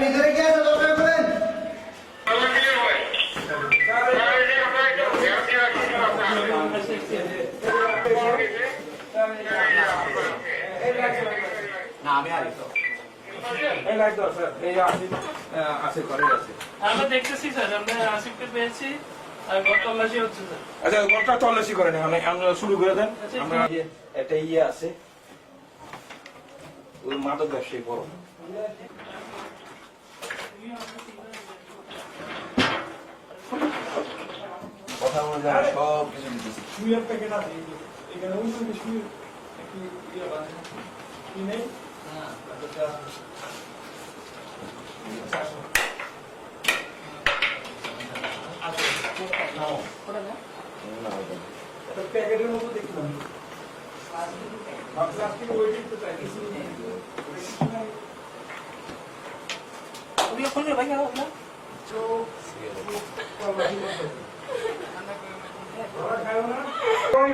ভিতরে কি আছে দরকার করেন এই লাইট দাও স্যার। এই আসিফ আহ, আছে ঘরে আছে। আমরা দেখতেছি স্যার আমরা আসিফকে পেয়েছি আর তল্লাশি হচ্ছে আচ্ছা ঘরটা তল্লাশি করেন আমরা শুরু করে দেন। আচ্ছা, আমরা ইয়ে, একটা ইয়ে আছে। ওই মাদক ব্যবসায়ী বড়। কথা বলে যারা সব কিছু দিতেছি শুয়ের প্যাকেট আছে এখানে ওই সঙ্গে শুয়ে একটু ইয়ে বানানো কি নেই? প্যাকেটের মতো দেখলাম। প্লাস্টিক ওয়েটিং তো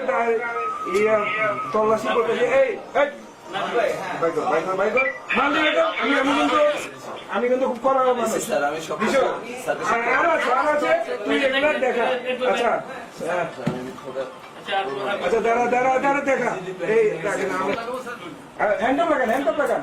চাই তল্লাশি করতেছে এই এই বাই কর, বাই কর, বাই কর। মাল দিয়ে দাও। আমি আমি কিন্তু আমি কিন্তু খুব কড়া মানুষ। স্যার আমি সব স্যারকে আর আছে আর আছে। তুই দেখা। আচ্ছা খোদা আচ্ছা। আচ্ছা দাঁড়া দাঁড়া দাঁড়া দেখা। এই দেখেন আমি হ্যান্ডাপ লাগান হ্যান্ডাপ লাগান।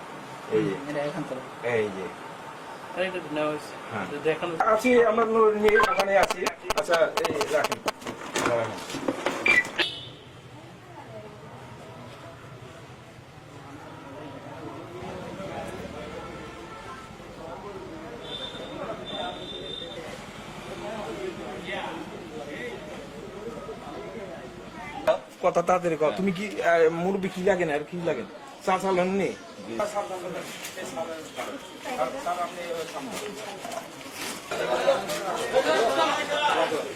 এই যে। এই হ্যাঁ। দেখানো আছি আমরা নিয়ে ওখানে আছি। আচ্ছা এই রাখেন রাখেন। কথা তাড়াতাড়ি কর। তুমি কি আহ, মুরব্বি কি লাগেন আর কি লাগেন চা চালান নি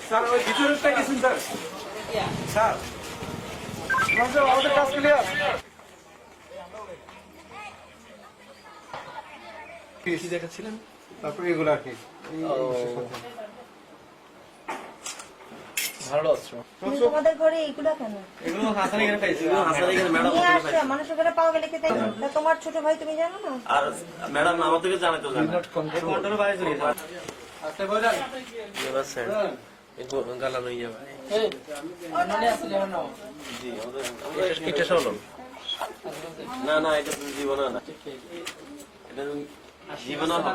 স্যার ওই ভিতরেরটা গেছেন স্যার স্যার আমাদের কাজ ক্লিয়ার কি দেখাচ্ছিলেন? তারপরে এগুলো আর কি। কিন্তু তোমাদের ঘরে এইগুলা কেন এগুলো হাসান এখানে পাইছি এগুলো হাসান এখানে ম্যাডাম নিয়ে আসছে মানুষের ঘরে পাওয়া গেলে খেতে তা তোমার ছোট ভাই তুমি জানো না আর ম্যাডাম আমাদেরকে জানাই তো জানা কন্ট্রোল বাইরে চলে যাবে আস্তে বলেন এটা শোনো না না এটা জীবন না এটা জীবন হবে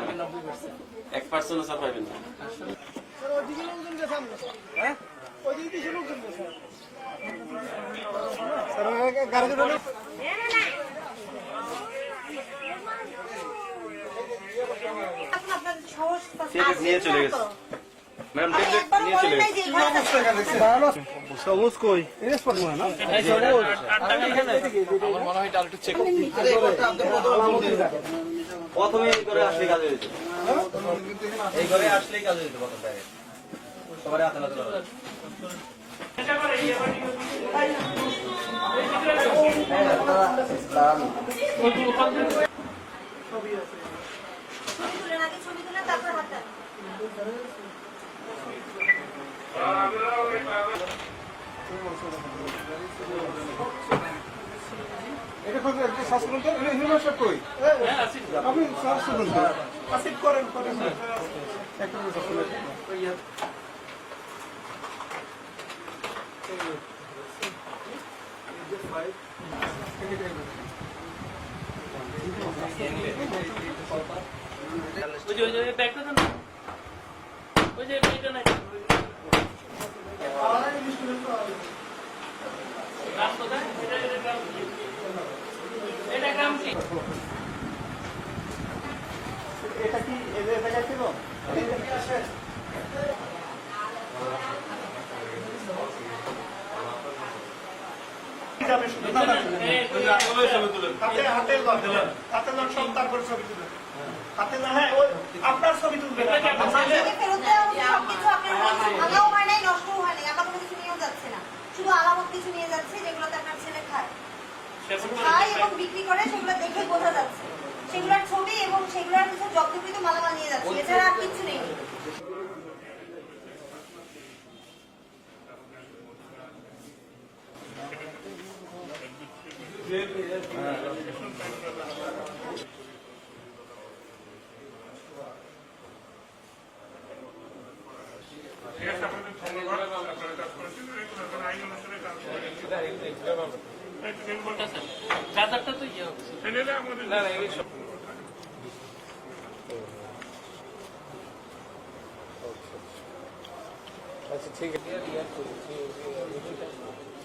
এক পার্সেন্ট স্যার পাইবেন না নিয়ে চলে গেছে। ম্যাডাম ট্যাবলেট নিয়ে চলে গেছে। সবুজ কই? প্রথমে এই করে আসলে কাজ হয়েছে এই করে আসলেই কাজ হয়েছে প্রথম থেকে সবার হাতে হাতে এটা কোন একটা শাসন করেন হিমাশা কই আপনি শাসন করেন আসিফ যে ওই যে ব্যাগটা দেন ওই যে ব্যাগটা নাই গ্রাম কোথায়? এটা- গ্রাম কি? এটা গ্রাম কি? এটা কি এদের জায়গা ছিল এই হাতে হাতে হাতে খায় খায় বিক্রি করে সেগুলো দেখে বোঝা যাচ্ছে সেগুলোর ছবি এবং সেগুলোর কিছু জব্দকৃত মালামাল নিয়ে যাচ্ছে। এছাড়া আর কিছু নেই। চার্জারটা তো ইয়ে হবে এই আসিফ আহ, আছে ঘরে আছে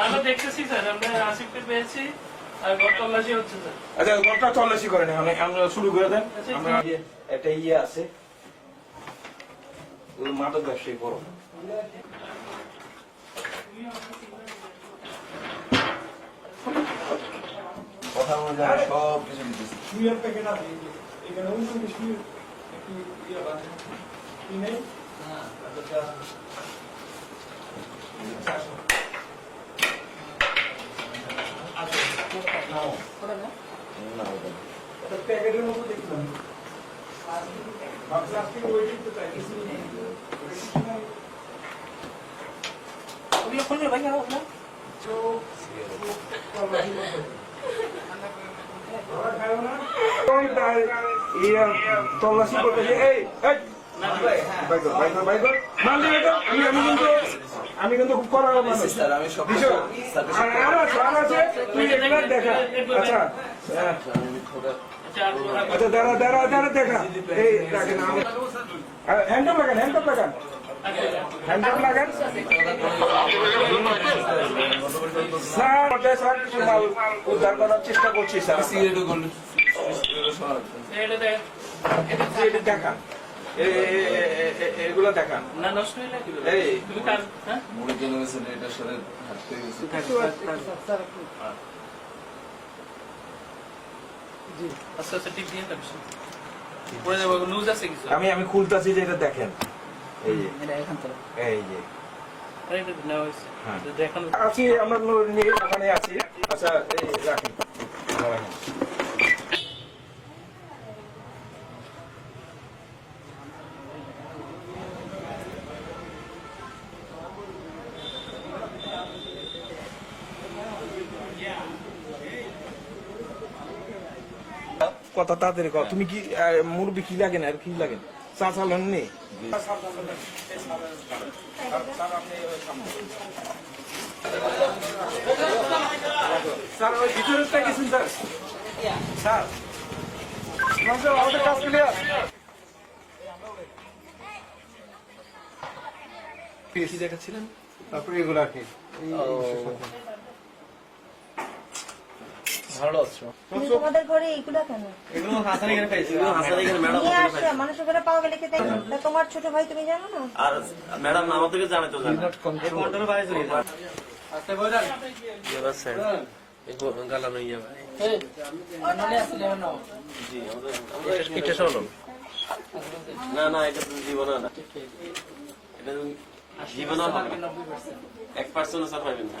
আমরা দেখতেছি স্যার আমরা আসিফকে পেয়েছি আচ্ছা ঘরটা তল্লাশি করেন আমরা আমরা শুরু করে দেন। আচ্ছা, আমরা ইয়ে- একটা ইয়ে আছে। মাদক ব্যবসায়ী বড়। কথা অনুযায়ী সব কিছু দিতেছি। শুয়ের প্যাকেট আছে এখানে উনচল্লিশ মিনিট একটু ইয়ে আছে। কি নেই? প্যাকেটের মতো দেখলাম প্লাস্টিক ওয়েটিং তো চাই কিছু নেই ওগুলো খুলবে ভাই ওগুলো তল্লাশি করতেছে এই বাইক বাইক বাইক। মাল? আমি আমি কিন্তু আমি কিন্তু খুব কড়া মানুষ আমি সব আর আর আছে, আর আছে, তুই এগুলা দেখা। আচ্ছা, হ্যাঁ। আচ্ছা আচ্ছা, দাঁড়া, দাঁড়া, দাঁড়া, দেখা। এই, দেখেন, লাগান, লাগান। লাগান। স্যার, ওটা স্যার কিছু মাল উদ্ধার করার চেষ্টা করছি, স্যার। এটা দেখ দেখান। হ্যাঁ আচ্ছা আচ্ছা দিয়ে পড়ে যাব লুজ আছে কিছু? আমি আমি খুলতেছি যে এটা দেখেন। এই যে। এটা হ্যাঁ। আছি আমরা নিয়ে ওখানে আছি। আচ্ছা এই রাখেন কথা তাড়াতাড়ি কর তুমি কি আহ, মুরব্বি কি লাগে না? আর কি লাগে? চা চালন নেই স্যার ওই ভিতরেরটা গেছেন স্যার। স্যার স্যার, আমাদের কাজ ক্লিয়ার কি দেখাচ্ছিলেন? তারপরে এগুলো আর কি। কিন্তু তোমাদের ঘরে এইগুলা কেন এগুলো হাসান এখানে পাইছি এগুলো হাসান এখানে ম্যাডাম নিয়ে আসছে মানুষের ঘরে পাওয়া গেলে কে তাই তা তোমার ছোট ভাই তুমি জানো না আর ম্যাডাম আমাদেরকে জানে তো জানে এই ইয়ে ভাই জি এটা শোনো না না এটা জীবনে না এটা তো জীবনে হবে এক পার্সেন্ট স্যার পাইবেন না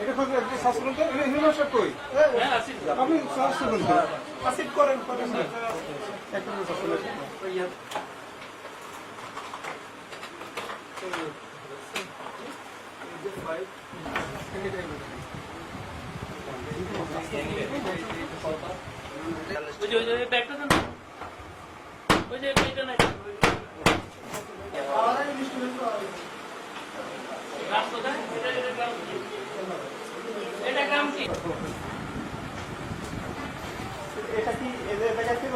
এটা কই আপনি সার্চ করুন কই আপনি সার্চ করুন আসিফ করেন করেন একটা সার্চ করুন ওই যে ওই যে ব্যাগটা দেন ওই যে এইটা নাই গ্রাম কোথায় এটা গ্রাম কি এটা গ্রাম কি এটা কি এদের জায়গা ছিল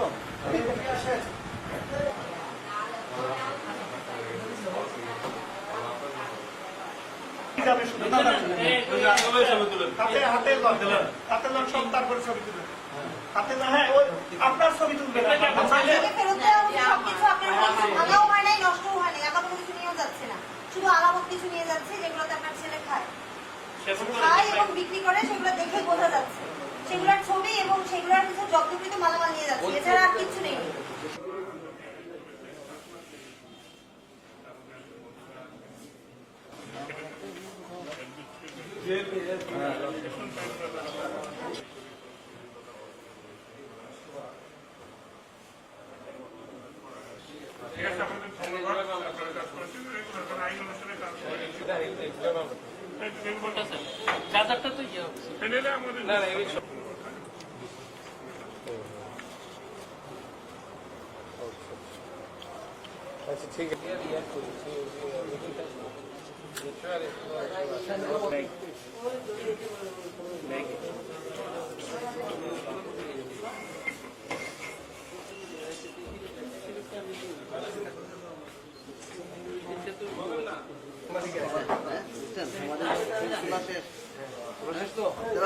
কিছু নিয়ে যাচ্ছে যেগুলোতে আপনার ছেলে খায় খায় বিক্রি করে সেগুলো দেখে বোঝা যাচ্ছে সেগুলোর ছবি এবং সেগুলোর কিছু যত্নকৃত মালামাল নিয়ে যাচ্ছে এছাড়া আর কিছু নেই। চার্জারটা তো ইয়ে হবে আচ্ছা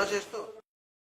আছে শেষ তো